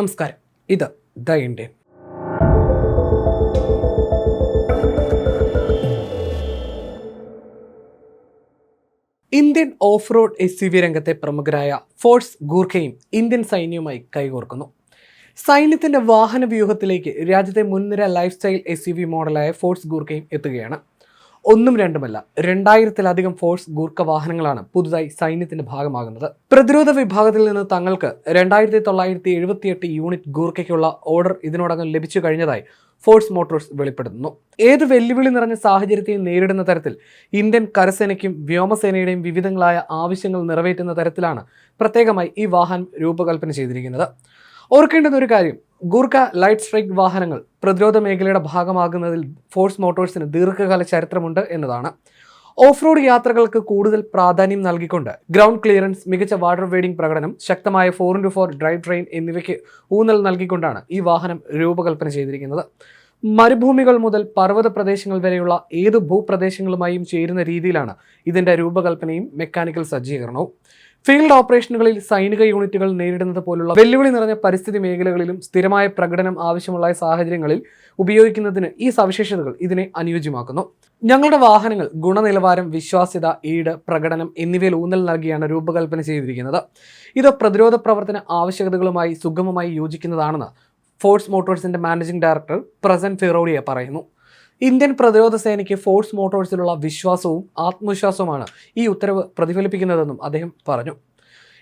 നമസ്കാരം. ഇത് the Indian. Indian off road S C V രംഗത്തെ പ്രമുഖരായ ഫോഴ്സ് ഗൂർഖയും ഇന്ത്യൻ സൈന്യവുമായി കൈകോർക്കുന്നു. സൈന്യത്തിന്റെ വാഹന വ്യൂഹത്തിലേക്ക് രാജ്യത്തെ മുൻനിര lifestyle S U V മോഡലായ ഫോഴ്സ് ഗൂർഖയും എത്തുകയാണ്. ഒന്നും രണ്ടുമല്ല രണ്ടായിരത്തിലധികം ഫോഴ്സ് ഗൂർഖ വാഹനങ്ങളാണ് പുതുതായി സൈന്യത്തിന്റെ ഭാഗമാകുന്നത്. പ്രതിരോധ വിഭാഗത്തിൽ നിന്ന് തങ്ങൾക്ക് രണ്ടായിരത്തി തൊള്ളായിരത്തി എഴുപത്തിയെട്ട് യൂണിറ്റ് ഗൂർഖയ്ക്കുള്ള ഓർഡർ ഇതിനോടകം ലഭിച്ചു കഴിഞ്ഞതായി ഫോഴ്സ് മോട്ടോഴ്സ് വെളിപ്പെടുത്തുന്നു. ഏത് വെല്ലുവിളി നിറഞ്ഞ സാഹചര്യത്തെയും നേരിടുന്ന തരത്തിൽ ഇന്ത്യൻ കരസേനയ്ക്കും വ്യോമസേനയുടെയും വിവിധങ്ങളായ ആവശ്യങ്ങൾ നിറവേറ്റുന്ന തരത്തിലാണ് പ്രത്യേകമായി ഈ വാഹനം രൂപകൽപ്പന ചെയ്തിരിക്കുന്നത്. ഓർക്കേണ്ടുന്ന ഒരു കാര്യം. ഗൂർഖ ലൈറ്റ് സ്ട്രൈക്ക് വാഹനങ്ങൾ പ്രതിരോധ മേഖലയുടെ ഭാഗമാകുന്നതിൽ ഫോഴ്സ് മോട്ടോഴ്സിന് ദീർഘകാല ചരിത്രമുണ്ട് എന്നതാണ്. ഓഫ് റോഡ് യാത്രകൾക്ക് കൂടുതൽ പ്രാധാന്യം നൽകിക്കൊണ്ട് ഗ്രൗണ്ട് ക്ലിയറൻസ് മികച്ച വാട്ടർ വെയ്ഡിംഗ് പ്രകടനം ശക്തമായ four into four drive train എന്നിവയ്ക്ക് ഊന്നൽ നൽകിക്കൊണ്ടാണ് ഈ വാഹനം രൂപകൽപ്പന ചെയ്തിരിക്കുന്നത്. മരുഭൂമികൾ മുതൽ പർവത പ്രദേശങ്ങൾ വരെയുള്ള ഏത് ഭൂപ്രദേശങ്ങളുമായും ചേരുന്ന രീതിയിലാണ് ഇതിന്റെ രൂപകൽപ്പനയും മെക്കാനിക്കൽ സജ്ജീകരണവും. ഫീൽഡ് ഓപ്പറേഷനുകളിൽ സൈനിക യൂണിറ്റുകൾ നേരിടുന്നത് പോലുള്ള വെല്ലുവിളി നിറഞ്ഞ പരിസ്ഥിതി മേഖലകളിലും സ്ഥിരമായ പ്രകടനം ആവശ്യമുള്ള സാഹചര്യങ്ങളിൽ ഉപയോഗിക്കുന്നതിന് ഈ സവിശേഷതകൾ ഇതിനെ അനുയോജ്യമാക്കുന്നു. ഞങ്ങളുടെ വാഹനങ്ങൾ ഗുണനിലവാരം വിശ്വാസ്യത ഈട് പ്രകടനം എന്നിവയിൽ ഊന്നൽ നൽകിയാണ് രൂപകൽപ്പന ചെയ്തിരിക്കുന്നത്. ഇത് പ്രതിരോധ പ്രവർത്തന ആവശ്യകതകളുമായി സുഗമമായി യോജിക്കുന്നതാണെന്ന് ഫോഴ്സ് മോട്ടോഴ്സിന്റെ മാനേജിംഗ് ഡയറക്ടർ പ്രസന്റ് ഫിറോഡിയ പറയുന്നു. ഇന്ത്യൻ പ്രതിരോധ സേനയ്ക്ക് ഫോഴ്സ് മോട്ടോഴ്സിലുള്ള വിശ്വാസവും ആത്മവിശ്വാസവുമാണ് ഈ ഉത്തരവ് പ്രതിഫലിപ്പിക്കുന്നതെന്നും അദ്ദേഹം പറഞ്ഞു.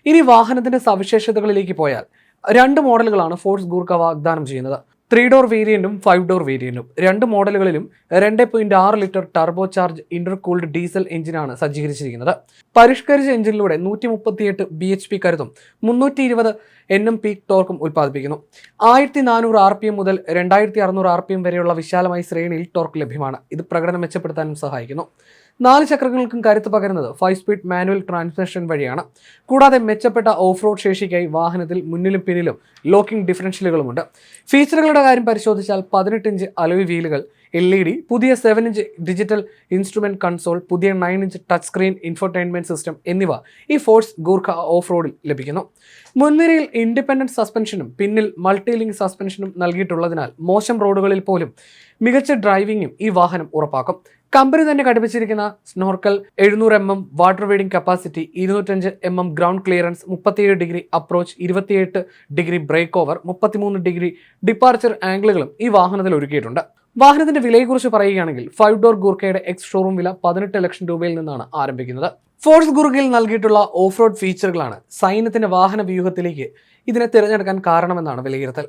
ഇനി വാഹനത്തിന്റെ സവിശേഷതകളിലേക്ക് പോയാൽ രണ്ട് മോഡലുകളാണ് ഫോഴ്സ് ഗൂർഖ വാഗ്ദാനം ചെയ്യുന്നത്. ത്രീ ഡോർ വേരിയന്റും ഫൈവ് ഡോർ വേരിയന്റും രണ്ട് മോഡലുകളിലും രണ്ട് പോയിന്റ് ആറ് litre turbo charge intercooled diesel എഞ്ചിനാണ് സജ്ജീകരിച്ചിരിക്കുന്നത്. പരിഷ്കരിച്ച എഞ്ചിനിലൂടെ നൂറ്റി മുപ്പത്തിയെട്ട് ബി എച്ച് പി കരുതും മുന്നൂറ്റി ഇരുപത് എൻ എം പി ടോർക്കും ഉൽപ്പാദിപ്പിക്കുന്നു. ആയിരത്തി നാനൂറ് ആർ പി എം മുതൽ രണ്ടായിരത്തി അറുന്നൂറ് ആർ പി എം വരെയുള്ള വിശാലമായ ശ്രേണിയിൽ ടോർക്ക് ലഭ്യമാണ്. ഇത് പ്രകടനം മെച്ചപ്പെടുത്താനും സഹായിക്കുന്നു. നാല് ചക്രങ്ങൾക്കും കരുത്ത് പകരുന്നത് ഫൈവ് സ്പീഡ് മാനുവൽ ട്രാൻസ്മിഷൻ വഴിയാണ്. കൂടാതെ മെച്ചപ്പെട്ട ഓഫ് റോഡ് ശേഷിക്കായി വാഹനത്തിൽ മുന്നിലും പിന്നിലും ലോക്കിംഗ് ഡിഫറൻഷ്യലുകളുമുണ്ട് ഫീച്ചറുകളുടെ കാര്യം പരിശോധിച്ചാൽ പതിനെട്ട് ഇഞ്ച് അലോയ് വീലുകൾ എൽ ഇ ഡി പുതിയ seven inch digital instrument console പുതിയ nine inch touch screen infotainment system എന്നിവ ഈ ഫോഴ്സ് ഗൂർഖ ഓഫ് റോഡിൽ ലഭിക്കുന്നു. മുൻനിരയിൽ ഇൻഡിപെൻഡന്റ് സസ്പെൻഷനും പിന്നിൽ മൾട്ടി ലിങ്ക് സസ്പെൻഷനും നൽകിയിട്ടുള്ളതിനാൽ മോശം റോഡുകളിൽ പോലും മികച്ച ഡ്രൈവിംഗും ഈ വാഹനം ഉറപ്പാക്കും. കമ്പനി തന്നെ ഘടിപ്പിച്ചിരിക്കുന്ന സ്നോർക്കൽ എഴുന്നൂറ് M M water wading capacity ഇരുന്നൂറ്റഞ്ച് M M ground clearance മുപ്പത്തിയേഴ് ഡിഗ്രി അപ്രോച്ച് ഇരുപത്തിയെട്ട് ഡിഗ്രി ബ്രേക്ക് ഓവർ മുപ്പത്തിമൂന്ന് ഡിഗ്രി ഡിപ്പാർച്ചർ ആംഗിളുകളും ഈ വാഹനത്തിൽ ഒരുക്കിയിട്ടുണ്ട്. വാഹനത്തിന്റെ വിലയെക്കുറിച്ച് പറയുകയാണെങ്കിൽ ഫൈവ് ഡോർ ഗൂർക്കയുടെ എക്സ് ഷോറൂം വില പതിനെട്ട് ലക്ഷം രൂപയിൽ നിന്നാണ് ആരംഭിക്കുന്നത്. ഫോഴ്സ് ഗുർഗയിൽ നൽകിയിട്ടുള്ള ഓഫ് റോഡ് ഫീച്ചറുകളാണ് സൈന്യത്തിന്റെ വാഹന വ്യൂഹത്തിലേക്ക് ഇതിനെ തിരഞ്ഞെടുക്കാൻ കാരണമെന്നാണ് വിലയിരുത്തൽ.